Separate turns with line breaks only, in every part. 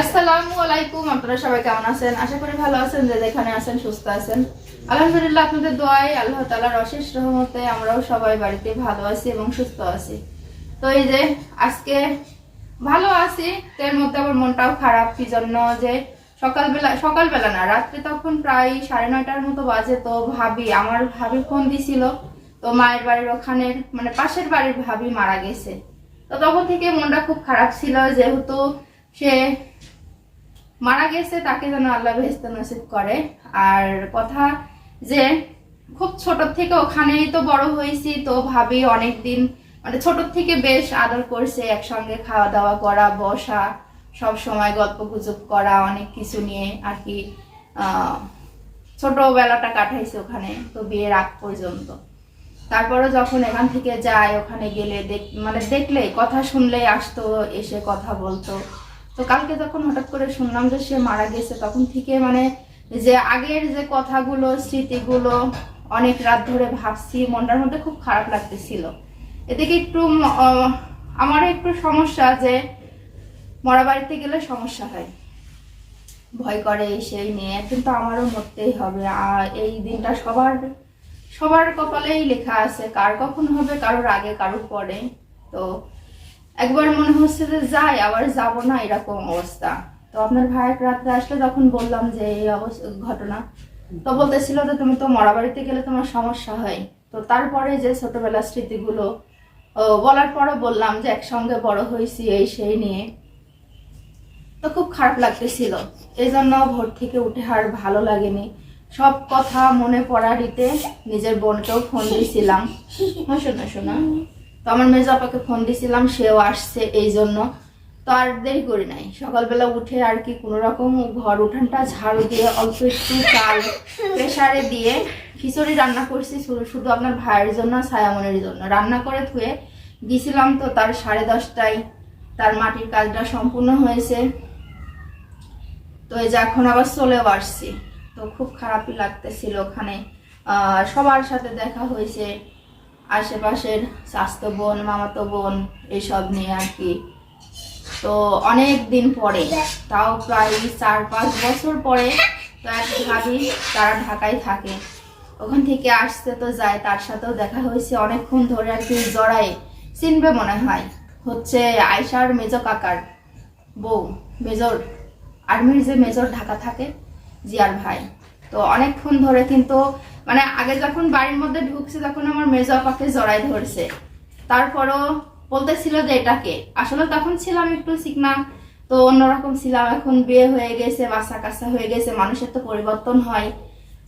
আসসালামু আলাইকুম, আপনারা সবাই কেমন আছেন? আশা করি ভালো আছেন, যে যেখানে আছেন, সুস্থ আছেন। আলহামদুলিল্লাহ, আপনাদের দোয়াই আল্লাহ তালার অশেষ রহমতে আমরাও সবাই বাড়িতে ভালো আছি এবং সুস্থ আছি। তো এই যে, আজকে ভালো আছি এর মধ্যে আমার মনটাও খারাপ, কি জন্য যে সকালবেলা সকালবেলা না, রাত্রে তখন প্রায় সাড়ে নয়টার মতো বাজে, তো ভাবি, আমার ভাবি ফোন দিছিল। তো মায়ের বাড়ির ওখানের মানে পাশের বাড়ির ভাবি মারা গেছে। তো তখন থেকে মনটা খুব খারাপ ছিল, যেহেতু সে মারা গেছে, তাকে যেন আল্লাহ বেহেস্ত নসিব করে। আর কথা যে, খুব ছোট থেকে ওখানেই তো বড় হয়েছি, তো ভাবি অনেক দিন মানে ছোট থেকে বেশ আদর করছে, একসঙ্গে খাওয়া দাওয়া করা, বসা, সব সময় গল্প গুজব করা, অনেক কিছু নিয়ে আর কি ছোটবেলাটা কাটাইছে ওখানে, তো বিয়ের আগ পর্যন্ত। তারপরে যখন এখান থেকে যায়, ওখানে গেলে দেখ মানে দেখলে কথা শুনলেই আসতো, এসে কথা বলতো। তো কালকে যখন হঠাৎ করে শুনলাম যে সে মারা গেছে, তখন থেকে মানে যে আগের যে কথাগুলো, স্মৃতিগুলো অনেক রাত ধরে ভাবছি, মনটার মধ্যে খুব খারাপ লাগতেছিল। এদিকে একটু আমারও একটু সমস্যা যে মরা বাড়িতে গেলে সমস্যা হয়। ভয় করে সেই নিয়ে কিন্তু আমারও মরতেই হবে। আর এই দিনটা সবার সবার কপালেই লেখা আছে, কার কখন হবে, কারোর আগে, কারোর পরে। তো একবার মনে হচ্ছে যে যাই, আবার যাব না, এরকম অবস্থা। তো আপনার ভাইয়ের রাত্রে আসলে যখন বললাম যে এই ঘটনা। তো বলতেছিল যে তুমি তো মরা বাড়িতে গেলে তোমার সমস্যা হয়। তো তারপরে যে ছোটবেলার স্মৃতিগুলো বলার পরও বললাম যে একসঙ্গে বড় হয়েছি এই সেই নিয়ে। তো খুব খারাপ লাগতেছিল। এই জন্য ভোর থেকে উঠে আর ভালো লাগেনি। সব কথা মনে পড়ারিতে নিজের বোনকেও ফোন দিয়েছিলাম হ্যাঁ শোনা শোনা। তো আমার মেজো আপাকে ফোন দিয়েছিলাম সেও আসছে এই জন্য। তো আর দেরি করি নাই। সকালবেলা উঠে আর কি কোনো রকম ঘর উঠানটা ঝাড়ু দিয়ে, অল্প একটু চাল প্রেসারে দিয়ে খিচুড়ি রান্না করছি শুধু আপনার ভাইয়ের জন্য ছায়ামনের জন্য। রান্না করে ধুয়ে গেছিলাম তো তার সাড়ে দশটায়। তার মাটির কাজটা সম্পূর্ণ হয়েছে। তো এই যে এখন আবার চলেও আসছি। তো খুব খারাপই লাগতেছিল ওখানে। সবার সাথে দেখা হয়েছে। আশেপাশের স্বাস্থ্য বোন, মামাতো বোন এইসব নিয়ে আর কি। তো অনেক দিন পরে, তাও প্রায় চার পাঁচ বছর পরে তো এক ভাবি তারা ঢাকায় থাকে। ওখান থেকে আসতে তো যায়, তার সাথেও দেখা হয়েছে। অনেকক্ষণ ধরে আর কি জড়ায়, চিনবে মনে হয়। হচ্ছে আয়সার মেজো কাকার বউ, মেজর, আর্মির যে মেজর ঢাকা থাকে, জিয়ার ভাই। তো অনেকক্ষণ ধরে কিন্তু মানে আগে যখন বাড়ির মধ্যে ঢুকছে তখন আমার মেজো আপাকে জড়াই ধরছে। তারপরও বলতেছিল যে এটাকে। আসলে তখন ছিলাম একটু চিকনা তো অন্যরকম ছিলাম। এখন বিয়ে হয়ে গেছে, বাচ্চা কাচ্চা হয়ে গেছে, মানুষের তো পরিবর্তন হয়।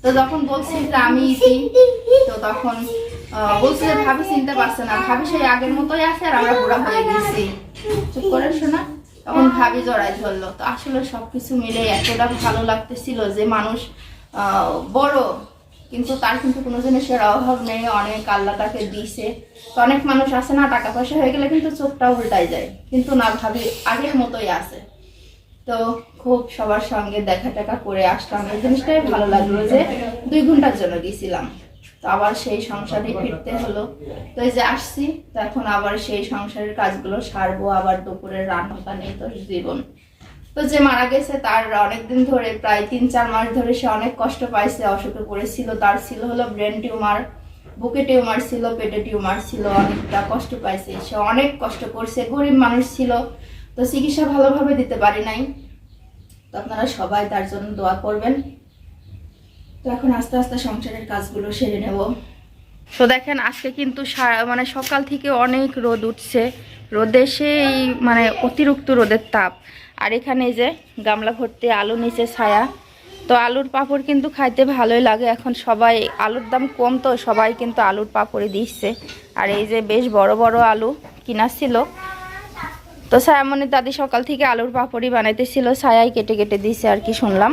তো যখন বলছি যে আমি তো তখন বলছে যে ভাবি চিনতে পারছে না। ভাবি সেই আগের মতোই আছে আর আমরা বুড়া হয়ে গেছি। চুপ করে শোনা তখন ভাবি জড়াই ধরলো। তো আসলে সবকিছু মিলে এতটা ভালো লাগতেছিল যে মানুষ বড় কিন্তু তার কিন্তু কোনো জিনিসের অভাব নেই, অনেক আল্লাহ তাকে দিছে। তো অনেক মানুষ আছে না, টাকা পয়সা হয়ে গেলে কিন্তু চোখটা উল্টাই যায়। কিন্তু না ভাবি, আগের মতোই আছে। তো খুব সবার সঙ্গে দেখা টাকা করে আসলাম। এই জিনিসটাই ভালো লাগল যে দুই ঘণ্টার জন্য গেছিলাম তো আবার সেই সংসারে ফিরতে হলো। তো এই যে আসছি, তো এখন আবার সেই সংসারের কাজগুলো সারবো, আবার দুপুরের রান্না নেই তো জীবন। তো যে মারা গেছে তার অনেকদিন ধরে, প্রায় তিন, চার মাস ধরে সে অনেক কষ্ট পাইছে, অসুখে পড়েছিল, তার ছিল হলো ব্রেন টিউমার, বুকে টিউমার ছিল, পেটে টিউমার ছিল, অনেকটা কষ্ট পাইছে। সে অনেক কষ্ট করছে, গরিব মানুষ ছিল, তো চিকিৎসা ভালোভাবে দিতে পারি নাই। তো আপনারা সবাই তার জন্য দোয়া করবেন। তো এখন আস্তে আস্তে সংসারের কাজগুলো সেরে নেব। তো দেখেন আজকে কিন্তু মানে সকাল থেকে অনেক রোদ উঠছে। রোদে সেই মানে অতিরিক্ত রোদের তাপ। আর এখানে যে গামলা ভর্তি আলু নিচে ছায়া। তো আলুর পাঁপড় কিন্তু খাইতে ভালোই লাগে। এখন সবাই আলুর দাম কম তো সবাই কিন্তু আলুর পাঁপড়ই দিচ্ছে। আর এই যে বেশ বড় বড় আলু কিনা ছিল তো ছায়ামণি দাদি সকাল থেকে আলুর পাঁপড়ি বানাইতেছিল। ছায়াই কেটে কেটে দিছে আর কি শুনলাম।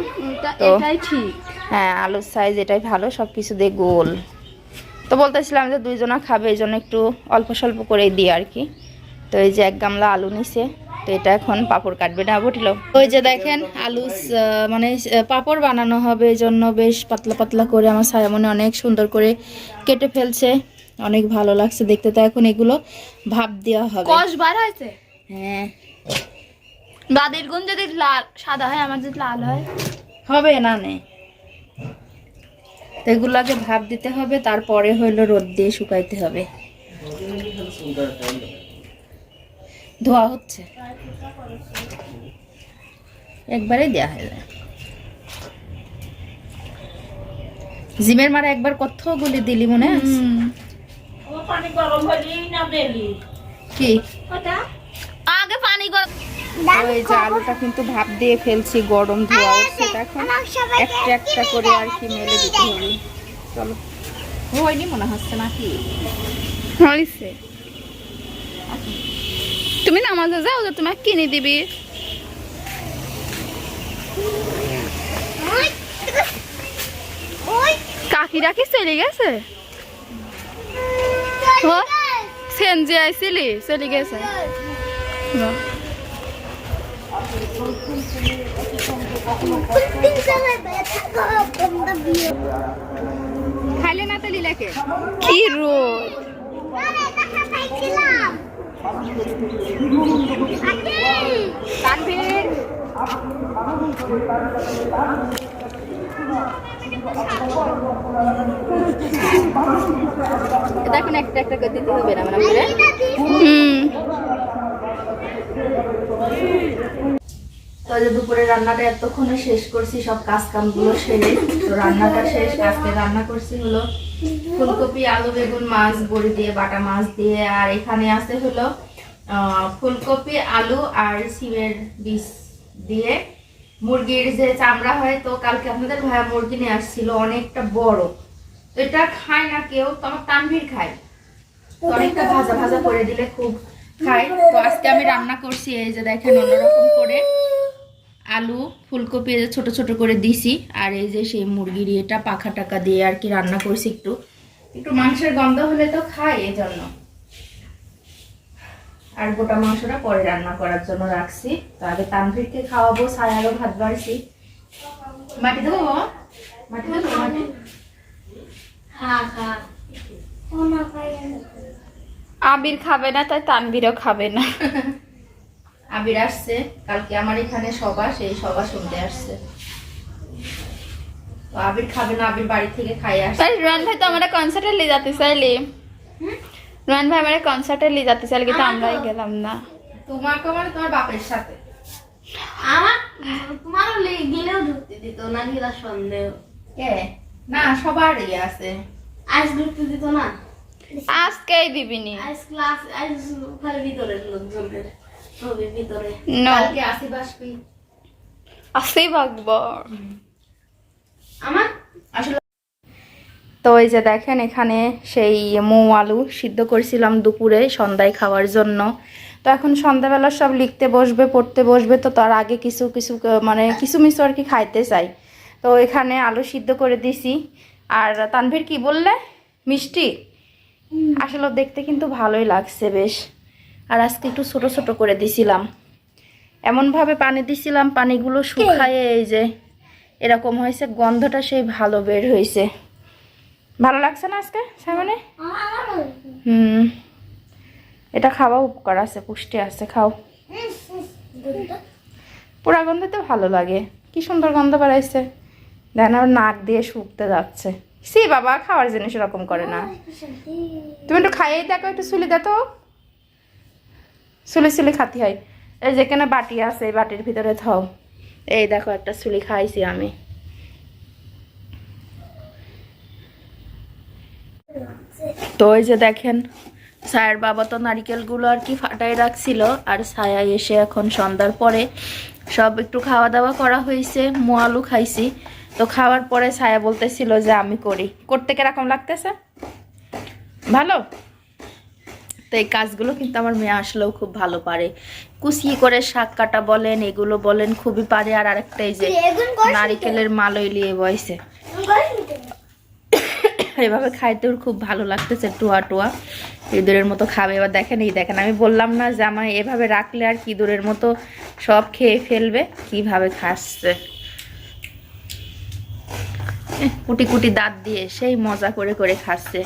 তো
ঠিক।
হ্যাঁ আলুর সাইজ এটাই ভালো সব কিছু দিয়ে গোল। তো বলতেছিলাম যে দুইজনা খাবে এই জন্য একটু অল্প স্বল্প করেই দিই আর কি। তো এই যে এক গামলা আলু নিছে তো এটা এখন পাপড় কাটবে না বটিল ওই যে দেখেন আলু মানে পাপড় বানানো হবে এই জন্য বেশ পাতলা পাতলা করে আমার ছায়ামনে অনেক সুন্দর করে কেটে ফেলছে। অনেক ভালো লাগছে দেখতে তো এখন এগুলো ভাপ দেওয়া হবে।
কষ বার হয়েছে?
হ্যাঁ।
দাদির গুণ যদি লাল সাদা হয় আমার যদি লাল হয়?
হবে না নে। তো আগে ভাপ দিতে হবে তারপরে হইল রোদ দিয়ে শুকাইতে হবে। ধোয়া হচ্ছে। একবারে দেয়া হয়ে যায়। জিমের মারা একবার কতগুলি দিলি মনে আছে? কি? ওই যে আলুটা কিন্তু ভাপ দিয়ে ফেলছি গরম ধোয়া উঠছে এখন একটা একটা করে আর কি মেলে দিতে হবে। চলো। হয়নি মনে হচ্ছে নাকি?
হয়েছে। তুমি নামাজে যাও যে তোমাকে কিনে দিবি। কাকিরা কি চলে গেছে? ও, সেনজি আইছিলি চলে গেছে। বাহ।
খাইলে না তো লীলাকে?
কি রোদ।
তানভীর। একটা একটা করে দিতে হবে না মানে
হুম।
যে দুপুরে রান্নাটা এতক্ষণে শেষ করছি, সব সেরে। তো রান্নাটা শেষ, আজকে রান্না করছি হলো ফুলকপি, আলু, বেগুন, মাছ, বড়ি দিয়ে, বাটা মাছ দিয়ে। আর এখানে আছে হলো ফুলকপি, আলু আর সিমের দিয়ে। মুরগির যে চামড়া হয়, তো কালকে আপনাদের ভাইয়া মুরগি নিয়ে আসছিল, অনেকটা বড়। তো এটা খায় না কেউ, তো আমার খায়। অনেকটা ভাজা ভাজা করে দিলে খুব খায় তো আজকে আমি রান্না করছি এই যে দেখেন অন্যরকম করে আলু ফুলকপি এই যে ছোট ছোট করে দিছি আর এই যে সেই মুরগির এটা পাখা টাকা দিয়ে আর কি রান্না করছি একটু। একটু মাংসের গন্ধ হলে তো খাই এই জন্য আর গোটা মাংসটা পরে রান্না করার জন্য রাখছি। তো আগে তানভীরকে খাওয়াবো ছায়ারও ভাত বাড়ছি। মাটি দেবো বাবা? মাটি দেবো মাটি?
আবির খাবে না তাই তানবিরও খাবে না।
আবির আসছে কালকে আমার এখানে সভা সেই সভা শুনতে আসছে। তো আবির খাবে না আবির বাড়ি থেকে খাই আসছে।
রোহান ভাই তো আমরা কনসার্টে নিয়ে যেতে চাইলি রোহান ভাই আমরা কনসার্টে নিয়ে যেতে চাইলে কিন্তু আমরাই গেলাম না।
তোমাকে মানে তোমার বাপের সাথে।
আমার? তোমারও লে- গেলেও ঢুকতে দিত না গেলা সন্দেহ।
কে? না সবারই আছে।
আইস ঢুকতে দিত না?
আজকেই দিবিনি।
আইস ক্লাস আইস খালি ভিতরের লোকজনের রবির ভিতরে।
কালকে আসি বাসবি
আসি বাগবর
আমার?
আসলে
তো এই যে দেখেন এখানে সেই মৌ আলু সিদ্ধ করেছিলাম দুপুরে সন্ধ্যায় খাওয়ার জন্য। তো এখন সন্ধ্যাবেলা সব লিখতে বসবে পড়তে বসবে তো তার আগে কিছু কিছু মানে কিছু মিছু আর কি খাইতে চাই। তো এখানে আলু সিদ্ধ করে দিছি। আর তানভীর কি বললে? মিষ্টি? আসলে দেখতে কিন্তু ভালোই লাগছে বেশ। আর আজকে একটু ছোট ছোট করে দিছিলাম। এমনভাবে পানি দিছিলাম পানিগুলো শুকায়ে এই যে এরকম হয়েছে গন্ধটা সেই ভালো বের হয়েছে। ভালো লাগছে না আজকে সামনে? হুম। এটা খাওয়া উপকার আছে পুষ্টি আছে খাও। পোড়া গন্ধ তো ভালো লাগে। কি সুন্দর গন্ধ বেড়াইছে। দেন আর নাক দিয়ে শুকতে যাচ্ছে। সি বাবা খাওয়ার জিনিস এরকম করে না। তুমি একটু খাইয়েই দেখো, একটু সুলি দে তো। সুলি খাতি হয়। এই যেখানে বাটি আছে, এই বাটির ভিতরে থাও। এই দেখো, একটা সুলি খাইছি আমি। তো ওই যে দেখেন ছায়ার বাবা তো নারিকেলগুলো আর কি ফাটাই রাখছিল, আর ছায়া এসে এখন সন্ধ্যার পরে সব একটু খাওয়া দাওয়া করা হয়েছে, মোয়ালু খাইছি। তো খাওয়ার পরে ছায়া বলতেছিল যে আমি করি। করতে কীরকম লাগতেছে? ভালো? তো এই কাজগুলো কিন্তু আমার মেয়ে আসলেও খুব ভালো পারে। কুচি করে শাক কাটা বলেন এগুলো বলেন খুবই পারে। আর আরেকটা এই যে নারিকেলের মালই নিয়ে বয়সে এভাবে খাইতে ওর খুব ভালো লাগতেছে টুয়া টুয়া। ইঁদুরের মতো খাবে। এবার দেখেন এই দেখেন আমি বললাম না যে আমার এভাবে রাখলে আর কি ইঁদুরের মতো সব খেয়ে ফেলবে? কীভাবে খাচ্ছে? এহ, কুটি কুটি দাঁত দিয়ে সেই মজা করে করে খাচ্ছে।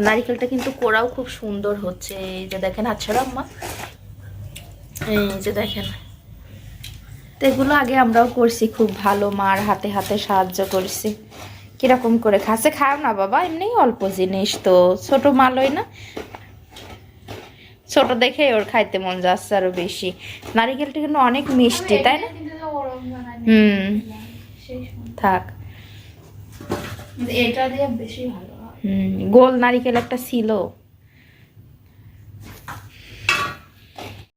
নারিকেলটা কিন্তু কোড়াও খুব সুন্দর হচ্ছে। এই যে দেখেন আচ্ছা আম্মা। এই যে দেখেন।
তো এগুলো আগে আমরাও করছি খুব ভালো মার হাতে হাতে সাহায্য করছি। কীরকম করে খাচ্ছে? খাও না বাবা এমনি অল্প জিনিস তো। ছোট মালই না। ছোট দেখে ওর খাইতে মন যাচ্ছে আরও বেশি। নারিকেলটা কিন্তু অনেক মিষ্টি তাই না? হুম। থাক।
এটা দিয়ে বেশি ভালো
হুম গোল নারিকেল একটা ছিল।